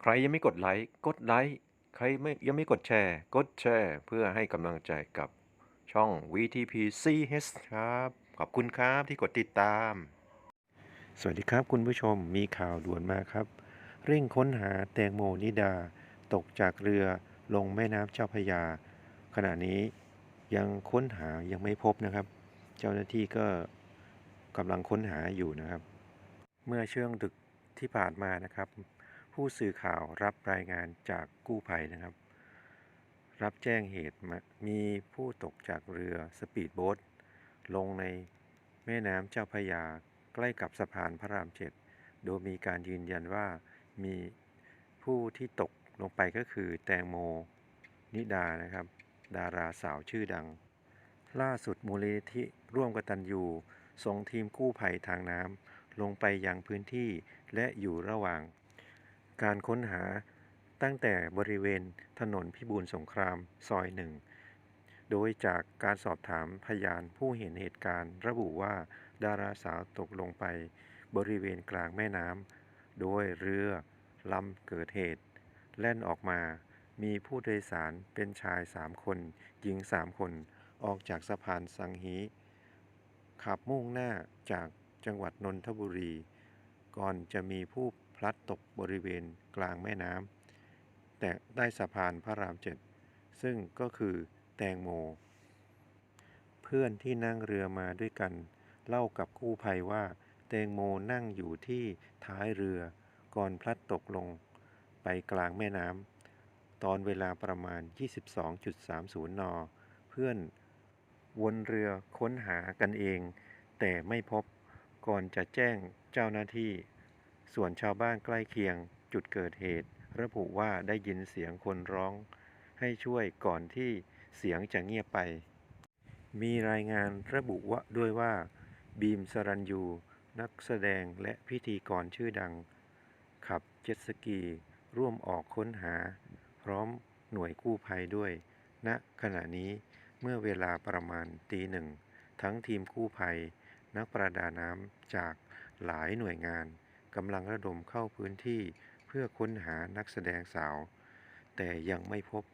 ใครยังไม่กดไลค์ กดไลค์ ใครไม่ยังไม่กดแชร์ กดแชร์ เพื่อให้กำลังใจกับช่อง VTP CH ครับ ขอบคุณครับที่กดติดตาม สวัสดีครับคุณผู้ชม มีข่าวด่วนมาครับ เร่งค้นหาแตงโมนิดา ตกจากเรือลงแม่น้ำเจ้าพระยา ขณะนี้ยังค้นหายังไม่พบนะครับ เจ้าหน้าที่ก็กำลังค้นหาอยู่นะครับ เมื่อช่วงดึกที่ผ่านมานะครับ ผู้สื่อข่าวรับรายงานจากกู้ภัยนะครับ รับแจ้งเหตุมีผู้ตกจากเรือสปีดโบ๊ทลงในแม่น้ำเจ้าพยาใกล้กับสะพานพระรามเจ็ดโดยมีการยืนยันว่ามีผู้ที่ตกลงไปก็คือแตงโมนิดานะครับ ดาราสาวชื่อดัง ล่าสุดมูลนิธิร่วมกตัญญูส่งทีมกู้ภัยทางน้ำลงไปยังพื้นที่และอยู่ระหว่าง การค้นหาตั้งแต่บริเวณถนนพิบูลสงครามซอยหนึ่ง โดยจากการสอบถามพยานผู้เห็นเหตุการณ์ ระบุว่าดาราสาวตกลงไปบริเวณกลางแม่น้ำโดยเรือลำเกิดเหตุ แล่นออกมา มีผู้โดยสารเป็นชาย3คนหญิง3คนออกจากสะพานสังฮีขับมุ่งหน้าจากจังหวัดนนทบุรี ก่อนจะมีผู้ พลัดตกบริเวณกลางแม่น้ำแต่ได้สะพานพระรามเจ็ดซึ่งก็คือแตงโม เพื่อนที่นั่งเรือมาด้วยกัน เล่ากับกู้ภัยว่า แตงโมนั่งอยู่ที่ท้ายเรือ ก่อนพลัดตกลงไปกลางแม่น้ำตอนเวลาประมาณ 22.30 น เพื่อนวนเรือค้นหากันเอง แต่ไม่พบก่อนจะแจ้งเจ้าหน้าที่ ส่วนชาวบ้านใกล้เคียงจุดเกิดเหตุ ระบุว่าได้ยินเสียงคนร้อง ให้ช่วยก่อนที่เสียงจะเงียบไป มีรายงานระบุว่าด้วยว่า บีมสรัญยู นักแสดงและพิธีกรชื่อดัง ขับเจ็ตสกี ร่วมออกค้นหา พร้อมหน่วยกู้ภัยด้วยณขณะนี้เมื่อเวลาประมาณตีหนึ่ง ทั้งทีมกู้ภัย นักประดาน้ำจากหลายหน่วยงาน กำลังระดมเข้าพื้นที่เพื่อค้นหานักแสดงสาว แต่ยังไม่พบ